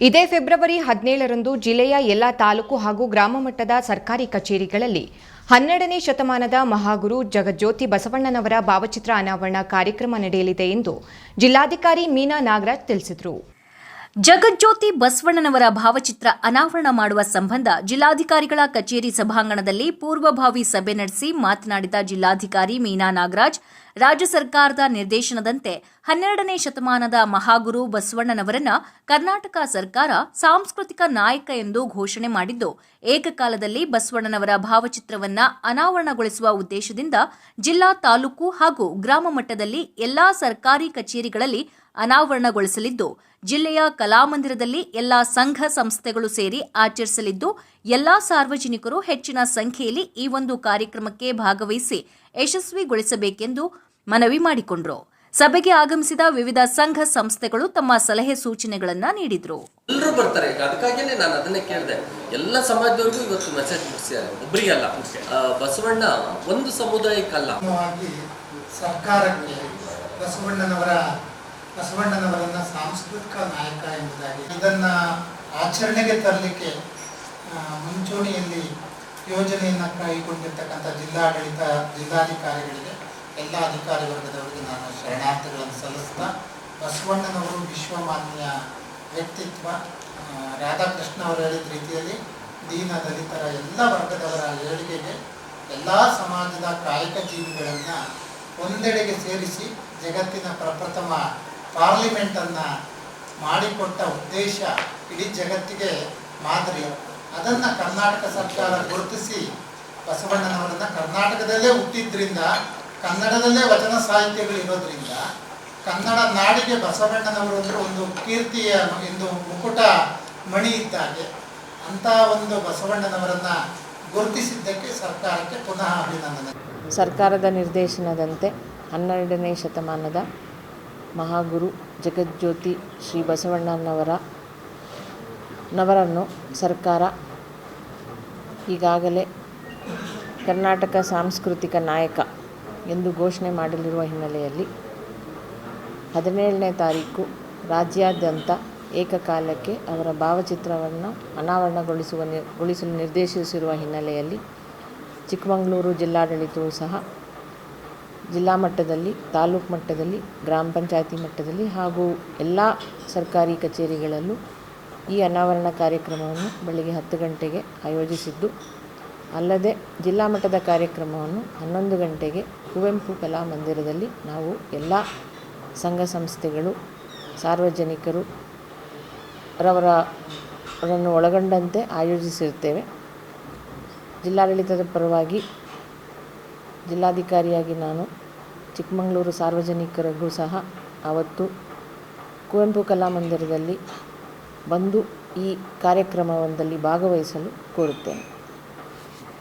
ಇದೇ ಫೆಬ್ರವರಿ ಹದಿನೇಳರಂದು ಜಿಲ್ಲೆಯ ಎಲ್ಲ ತಾಲೂಕು ಹಾಗೂ ಗ್ರಾಮ ಮಟ್ಟದ ಸರ್ಕಾರಿ ಕಚೇರಿಗಳಲ್ಲಿ ಹನ್ನೆರಡನೇ ಶತಮಾನದ ಮಹಾಗುರು ಜಗಜ್ಯೋತಿ ಬಸವಣ್ಣನವರ ಭಾವಚಿತ್ರ ಅನಾವರಣ ಕಾರ್ಯಕ್ರಮ ನಡೆಯಲಿದೆ ಎಂದು ಜಿಲ್ಲಾಧಿಕಾರಿ ಮೀನಾ ನಾಗರಾಜ್ ತಿಳಿಸಿದರು. ಜಗಜ್ಯೋತಿ ಬಸವಣ್ಣನವರ ಭಾವಚಿತ್ರ ಅನಾವರಣ ಮಾಡುವ ಸಂಬಂಧ ಜಿಲ್ಲಾಧಿಕಾರಿಗಳ ಕಚೇರಿ ಸಭಾಂಗಣದಲ್ಲಿ ಪೂರ್ವಭಾವಿ ಸಭೆ ನಡೆಸಿ ಮಾತನಾಡಿದ ಜಿಲ್ಲಾಧಿಕಾರಿ ಮೀನಾ ನಾಗರಾಜ್ ರಾಜ್ಯ ಸರ್ಕಾರದ ನಿರ್ದೇಶನದಂತೆ ಹನ್ನೆರಡನೇ ಶತಮಾನದ ಮಹಾಗುರು ಬಸವಣ್ಣನವರನ್ನ ಕರ್ನಾಟಕ ಸರ್ಕಾರ ಸಾಂಸ್ಕೃತಿಕ ನಾಯಕ ಎಂದು ಘೋಷಣೆ ಮಾಡಿದ್ದು, ಏಕಕಾಲದಲ್ಲಿ ಬಸವಣ್ಣನವರ ಭಾವಚಿತ್ರವನ್ನ ಅನಾವರಣಗೊಳಿಸುವ ಉದ್ದೇಶದಿಂದ ಜಿಲ್ಲಾ ತಾಲೂಕು ಹಾಗೂ ಗ್ರಾಮ ಮಟ್ಟದಲ್ಲಿ ಎಲ್ಲಾ ಸರ್ಕಾರಿ ಕಚೇರಿಗಳಲ್ಲಿ ಅನಾವರಣಗೊಳಿಸಲಿದ್ದು, ಜಿಲ್ಲೆಯ ಕಲಾಮಂದಿರದಲ್ಲಿ ಎಲ್ಲಾ ಸಂಘ ಸಂಸ್ಥೆಗಳು ಸೇರಿ ಆಚರಿಸಲಿದ್ದು, ಎಲ್ಲಾ ಸಾರ್ವಜನಿಕರು ಹೆಚ್ಚಿನ ಸಂಖ್ಯೆಯಲ್ಲಿ ಈ ಒಂದು ಕಾರ್ಯಕ್ರಮಕ್ಕೆ ಭಾಗವಹಿಸಿ ಯಶಸ್ವಿಗೊಳಿಸಬೇಕೆಂದು ಮನವಿ ಮಾಡಿಕೊಂಡ್ರು. ಸಭೆಗೆ ಆಗಮಿಸಿದ ವಿವಿಧ ಸಂಘ ಸಂಸ್ಥೆಗಳು ತಮ್ಮ ಸಲಹೆ ಸೂಚನೆಗಳನ್ನ ನೀಡಿದ್ರು. ಎಲ್ಲರೂ ಬರ್ತಾರೆ. ಈಗ ಅದಕ್ಕಾಗಿಯೇ ನಾನು ಅದನ್ನೇ ಕೇಳಿದೆ. ಎಲ್ಲ ಸಮಾಜದವ್ರಿಗೂ ಇವತ್ತು ಮೆಸೇಜ್ ಮುಗಿಸಿದ್ದಾರೆ ಒಬ್ಬರಿಗಲ್ಲ ಆ, ಬಸವಣ್ಣ ಒಂದು ಸಮುದಾಯಕ್ಕಲ್ಲ ಸರ್ಕಾರಕ್ಕೆ ಬಸವಣ್ಣನವರ ಬಸವಣ್ಣನವರನ್ನ ಸಾಂಸ್ಕೃತಿಕ ನಾಯಕ ಎಂಬುದಾಗಿ ಇದನ್ನ ಆಚರಣೆಗೆ ತರಲಿಕ್ಕೆ ಮುಂಚೂಣಿಯಲ್ಲಿ ಯೋಜನೆಯನ್ನು ಕೈಗೊಂಡಿರ್ತಕ್ಕಂಥ ಜಿಲ್ಲಾಡಳಿತ ಜಿಲ್ಲಾಧಿಕಾರಿಗಳಿಗೆ ಎಲ್ಲ ಅಧಿಕಾರಿ ವರ್ಗದವರಿಗೆ ನಾನು ಶರಣಾರ್ಥಿಗಳನ್ನು ಸಲ್ಲಿಸ್ತಾ, ಬಸವಣ್ಣನವರು ವಿಶ್ವಮಾನ್ಯ ವ್ಯಕ್ತಿತ್ವ ರಾಧಾಕೃಷ್ಣ ಅವರು ಹೇಳಿದ ರೀತಿಯಲ್ಲಿ ದೀನ ದಲಿತರ ಎಲ್ಲ ವರ್ಗದವರ ಏಳಿಗೆಗೆ ಎಲ್ಲ ಸಮಾಜದ ಕಾಯಕ ಜೀವಿಗಳನ್ನು ಒಂದೆಡೆಗೆ ಸೇರಿಸಿ ಜಗತ್ತಿನ ಪ್ರಪ್ರಥಮ ಪಾರ್ಲಿಮೆಂಟನ್ನು ಮಾಡಿಕೊಟ್ಟ ಉದ್ದೇಶ ಇಡೀ ಜಗತ್ತಿಗೆ ಮಾದರಿ. ಅದನ್ನು ಕರ್ನಾಟಕ ಸರ್ಕಾರ ಗುರುತಿಸಿ ಬಸವಣ್ಣನವರನ್ನು ಕರ್ನಾಟಕದಲ್ಲೇ ಹುಟ್ಟಿದ್ರಿಂದ ಕನ್ನಡದಲ್ಲೇ ವಚನ ಸಾಹಿತ್ಯಗಳು ಇರೋದ್ರಿಂದ ಕನ್ನಡ ನಾಡಿಗೆ ಬಸವಣ್ಣನವರು ಅಂದ್ರೆ ಒಂದು ಕೀರ್ತಿಯ ಒಂದು ಮುಕುಟ ಮಣಿ ಇದ್ದಾಗೆ ಅಂಥ ಒಂದು ಬಸವಣ್ಣನವರನ್ನ ಗುರುತಿಸಿದ್ದಕ್ಕೆ ಸರ್ಕಾರಕ್ಕೆ ಪುನಃ ಅಭಿನಂದನೆ. ಸರ್ಕಾರದ ನಿರ್ದೇಶನದಂತೆ ಹನ್ನೆರಡನೇ ಶತಮಾನದ ಮಹಾಗುರು ಜಗಜ್ಯೋತಿ ಶ್ರೀ ಬಸವಣ್ಣನವರ ನವರನ್ನು ಸರ್ಕಾರ ಈಗಾಗಲೇ ಕರ್ನಾಟಕ ಸಾಂಸ್ಕೃತಿಕ ನಾಯಕ ಎಂದು ಘೋಷಣೆ ಮಾಡಲಿರುವ ಹಿನ್ನೆಲೆಯಲ್ಲಿ ಹದಿನೇಳನೇ ತಾರೀಕು ರಾಜ್ಯಾದ್ಯಂತ ಏಕಕಾಲಕ್ಕೆ ಅವರ ಭಾವಚಿತ್ರವನ್ನು ಅನಾವರಣಗೊಳಿಸುವ ಗೊಳಿಸಲು ನಿರ್ದೇಶಿಸಿರುವ ಹಿನ್ನೆಲೆಯಲ್ಲಿ ಚಿಕ್ಕಮಗಳೂರು ಜಿಲ್ಲಾಡಳಿತವು ಸಹ ಜಿಲ್ಲಾ ಮಟ್ಟದಲ್ಲಿ, ತಾಲೂಕು ಮಟ್ಟದಲ್ಲಿ, ಗ್ರಾಮ ಪಂಚಾಯತಿ ಮಟ್ಟದಲ್ಲಿ ಹಾಗೂ ಎಲ್ಲ ಸರ್ಕಾರಿ ಕಚೇರಿಗಳಲ್ಲೂ ಈ ಅನಾವರಣ ಕಾರ್ಯಕ್ರಮವನ್ನು ಬೆಳಗ್ಗೆ ಹತ್ತು ಗಂಟೆಗೆ ಆಯೋಜಿಸಿದ್ದು ಅಲ್ಲದೆ ಜಿಲ್ಲಾ ಮಟ್ಟದ ಕಾರ್ಯಕ್ರಮವನ್ನು ಹನ್ನೊಂದು ಗಂಟೆಗೆ ಕುವೆಂಪು ಕಲಾ ಮಂದಿರದಲ್ಲಿ ನಾವು ಎಲ್ಲ ಸಂಘ ಸಂಸ್ಥೆಗಳು, ಸಾರ್ವಜನಿಕರು ರವರ ಅವರನ್ನು ಒಳಗೊಂಡಂತೆ ಆಯೋಜಿಸಿರುತ್ತೇವೆ. ಜಿಲ್ಲಾಡಳಿತದ ಪರವಾಗಿ ಜಿಲ್ಲಾಧಿಕಾರಿಯಾಗಿ ನಾನು ಚಿಕ್ಕಮಗಳೂರು ಸಾರ್ವಜನಿಕರಿಗೂ ಸಹ ಆವತ್ತು ಕುವೆಂಪು ಕಲಾಮಂದಿರದಲ್ಲಿ ಬಂದು ಈ ಕಾರ್ಯಕ್ರಮವೊಂದಲ್ಲಿ ಭಾಗವಹಿಸಲು ಕೋರುತ್ತೇನೆ.